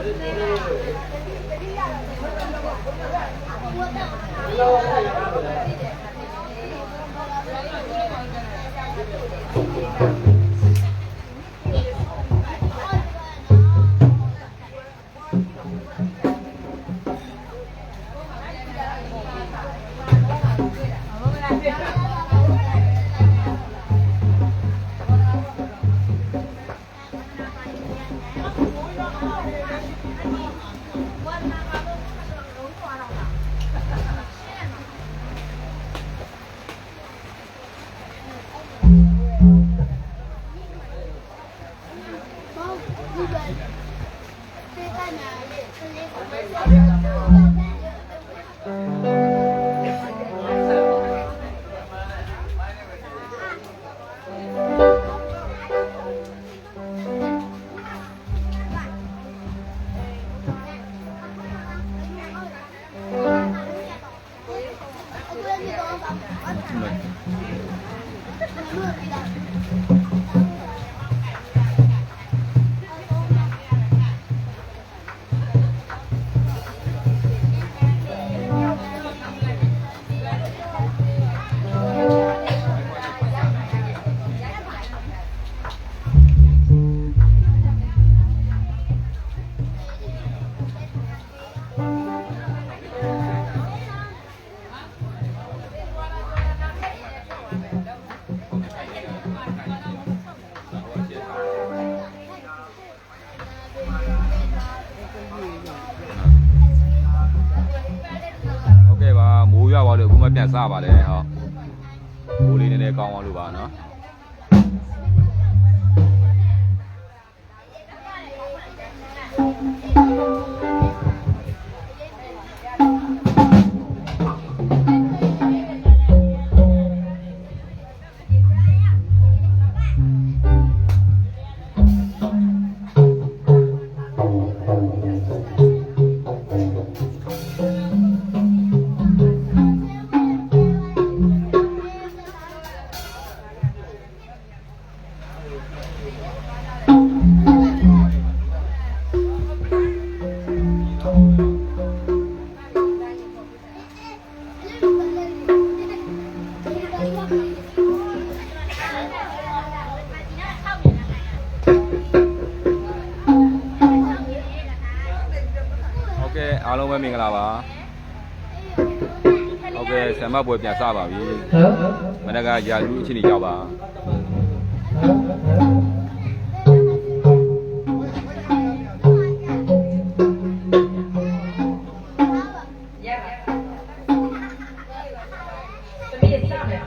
ဟုတ် 对。 ပါလို့အခုမှပြန်စပါတယ်ဟုတ်မိုးလေးနည်းနည်းကောင်းအောင်လို့ပါနော် ဝဲမင်္ဂလာပါဟုတ်ကဲ့ဆံမပွဲပြန်စပါပြီမနက်ကရာလူအချိန်ကြီးရောက်ပါသမီးရစမယ်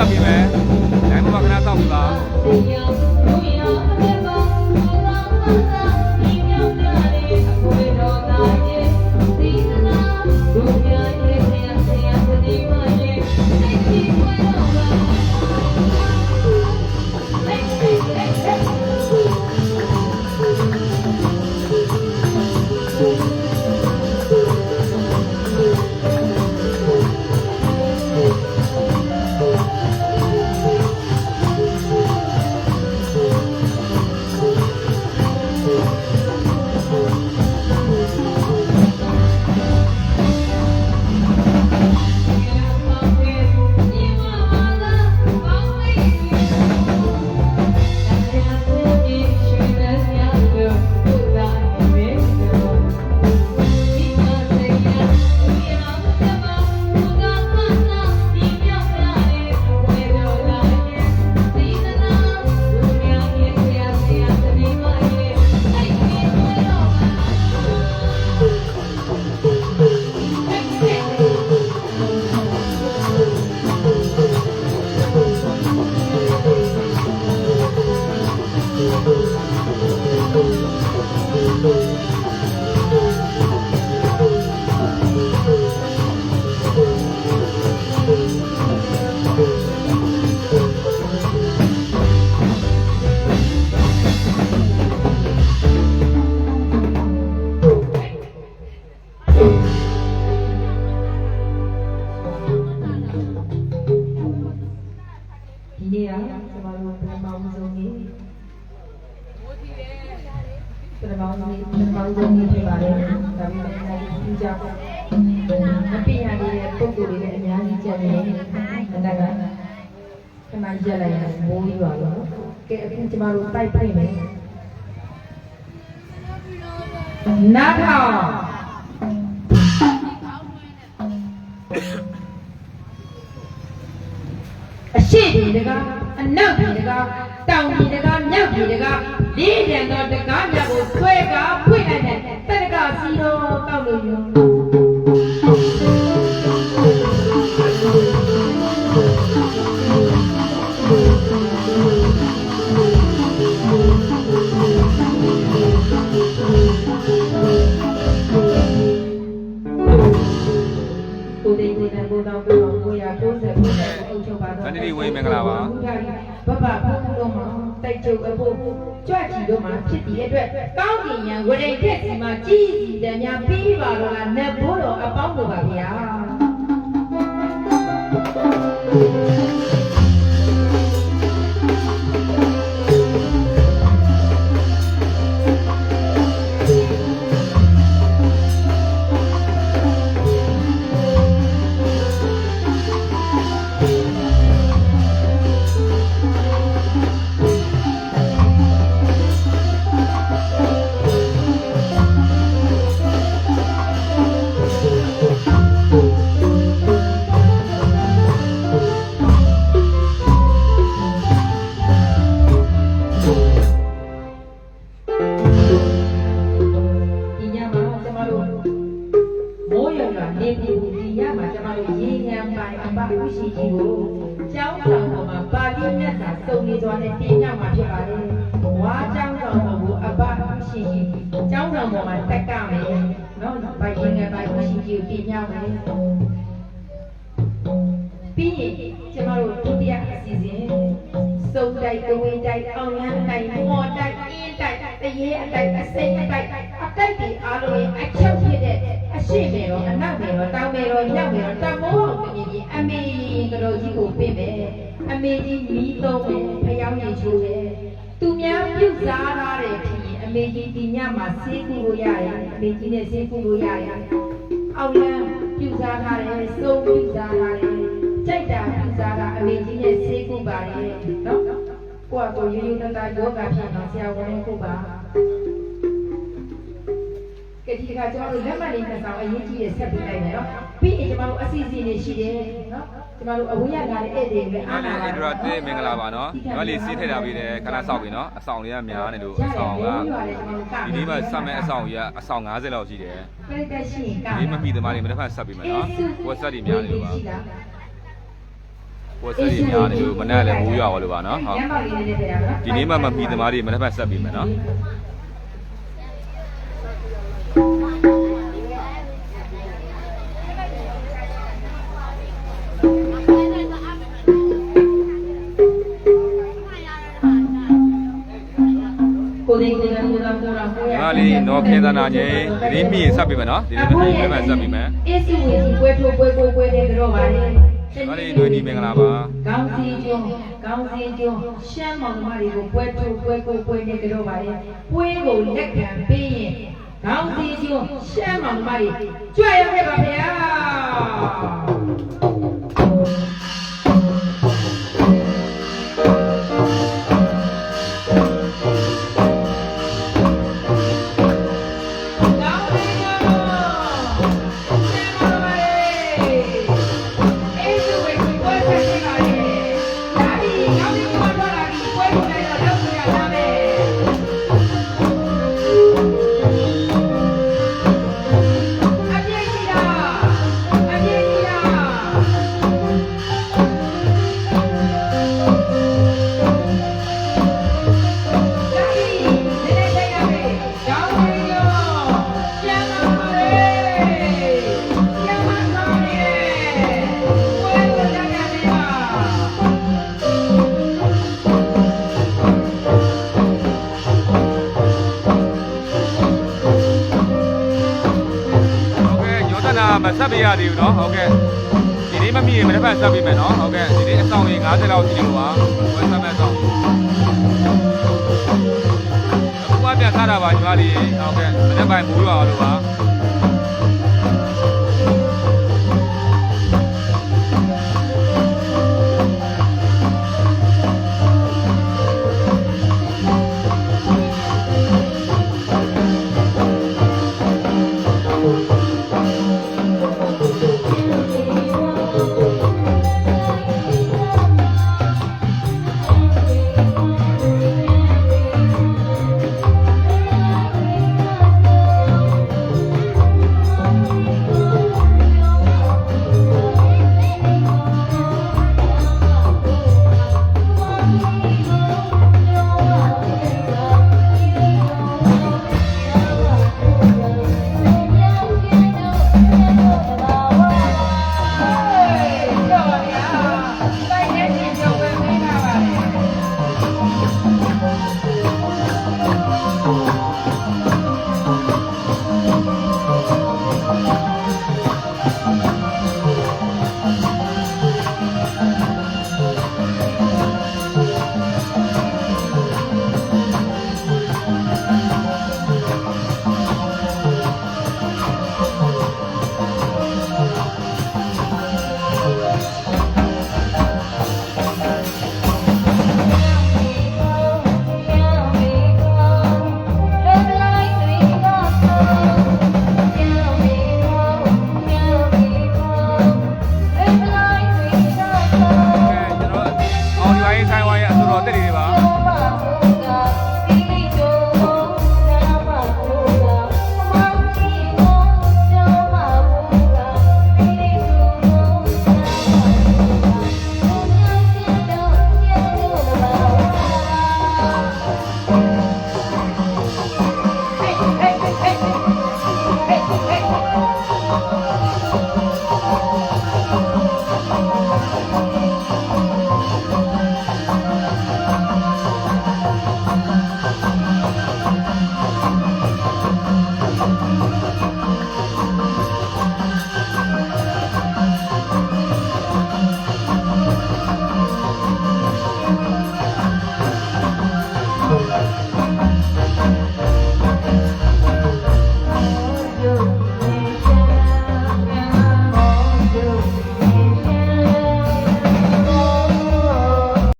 생각이네. 내가 그냥 따온다. ပါတယ်ဒါပေမဲ့လည်းဒီကြောင့်မပြရသေးတဲ့ပုံကိုယ်တွေလည်းအများကြီးကြံနေတယ်အန္တကခဏရက်လိုက်ရင်မိုးရွာတော့ကဲအခုကျမတို့တိုက်ပြိမယ်နားထောင်အရှိပြည်တကအနောက်ပြည်တကတောင်ပြည်တကမြောက်ပြည်တကလေးပြန်သောတကားမြတ်ကိုဆွဲကားဖွင့်လိုက်တဲ့တက္ကကစီတော်တောက်လို့ယူကိုတိတ်ကိုတန်ကိုတောင်းကိုကိုရ90ကိုအုပ် ချုပ်ပါတော့ဘဘဖူးတို့မှာတို က်ကျုပ်အဖို့ကြွချီတို့မှာဖြစ်တဲ့အတွက်ကောင်းကင်ရန်ဝရိတ်ထက်စီမှာကြီးစီတည်းများပြီးပါတော့လားနတ်ဘိုးတော်အပေါင်းတို့ပါဗျာ ကျမတို့ရေညံပိုင်အပဥရှိကြီးကိုကျောင်းဆောင်ပေါ်မှာပါဠိမြတ်စာစုံနေစွာနဲ့တင်ပြမှာဖြစ်ပါတယ်။ဝါကျောင်းဆောင်ပေါ်ကိုအပဥရှိကြီးကျောင်းဆောင်ပေါ်မှာတက်ကမယ်နော်။ပိုင်ရင်ငယ်ပိုင်ဥရှိကြီးကိုတင်ပြမယ်။ပြီးရင်ကျမတို့ဒုတိယအစီအစဉ်စုံတိုက်တဝင်းတိုက်အောင်ရမ်းတိုက်မော်တိုက်အင်းတိုက်တ ရေအတိုက်အစိမ့်အတိုက်အတိုက်တွေအားလုံးရဲ့အချုပ်ဖြစ်တဲ့အရှိမေရောအနောက်မေရောတောင်မေရောညောက်မေရောတမိုးအောင်တည်ပြီးအမေကတော်ကြီးကိုပြစ်မယ်အမေကြီးမီးသုံးမယ်ဖျောင်းရည်ချိုးတယ်သူများပြုတ်စားထားတဲ့ဖြစ်ရင်အမေကြီးဒီညမှာဆေးကုလို့ရတယ်အမေကြီးနဲ့ဆေးကုလို့ရတယ်အောင်လန်းပြုတ်စားထားတယ်စုံပြုတ်စားထားတယ်ကြိုက်တာပြုတ်စားတာအမေကြီးနဲ့ဆေးကုပါတယ်နော်ကိုယ့်အကိုရိုးရိုးသားသားယောဂဖြစ်အောင်ဆရာဝန်နဲ့ကုပါ ကဲဒီကကျွန်တော်တို့လက်မှတ်လေးနှစ်ဆောင်အရေးကြီးတဲ့ဆက်ပြီးလိုက်မယ်နော်ပြီးရင်ကျွန်တော်တို့အစီအစဉ်တွေရှိတယ်နော်ကျွန်တော်တို့အဝိယကလည်းဧည့်သည်တွေအားလေးအင်ဒရာတေးမင်္ဂလာပါနော်ဒီမှာလေးစီးထည့်ထားပြီးတယ်ခဏဆောက်ပြီနော်အဆောင်လေးကများနေလို့အဆောင်ကဒီနေ့မှစမ်းမဲ့အဆောင်ကြီးကအဆောင်90လောက်ရှိတယ်ပြိတ္တရှိရင်ကဒီမမီသမားတွေမတစ်ဖက်ဆက်ပြီးမယ်နော်ဝက်ဆက်တွေများနေလို့ပါဝက်ဆက်တွေများနေလို့မနေ့လည်းမိုးရွာပါလို့ပါနော်ဟုတ်ညမလေးလေးတဲ့နော်ဒီနေ့မှမမီသမားတွေမတစ်ဖက်ဆက်ပြီးမယ်နော် င်ကိုယ်တိုင်ကိုယ်တိုင်ကိုယ်တိုင်ကိုယ်ဒီမှာလေးတော့ခေသနာကြီးဒီနေ့မိရင်ဆက်ပြီးမယ်နော်ဒီနေ့မီလည်းဆက်ပြီးမယ်အေးစီဝေကြီးပွဲထိုးပွဲပွဲပွဲနဲ့ကြောပါလေဒါလေးတွေ့ဒီမင်္ဂလာပါကောင်းစီကျွန်းကောင်းစီကျွန်းရှမ်းမောင်မတွေကိုပွဲထိုးပွဲပွဲပွဲနဲ့ကြောပါလေပွဲကိုလက်ခံပေးရင်ကောင်းစီကျွန်းရှမ်းမောင်မတွေကြွရခဲ့ပါဗျာ သေးဘူးเนาะဟုတ်ကဲ့ဒီနေ့မမိရင်မတစ်ဖက်ဆက်ပြီးမယ်เนาะဟုတ်ကဲ့ဒီနေ့အဆောင်ကြီး90လောက်ရှိနေလို့ပါဝက်ဆက်မဲ့ဆောင်အခုက ပြန်စားတာပါညီမလေးဟုတ်ကဲ့မနေ့ပိုင်းမိုးရွာလို့ပါ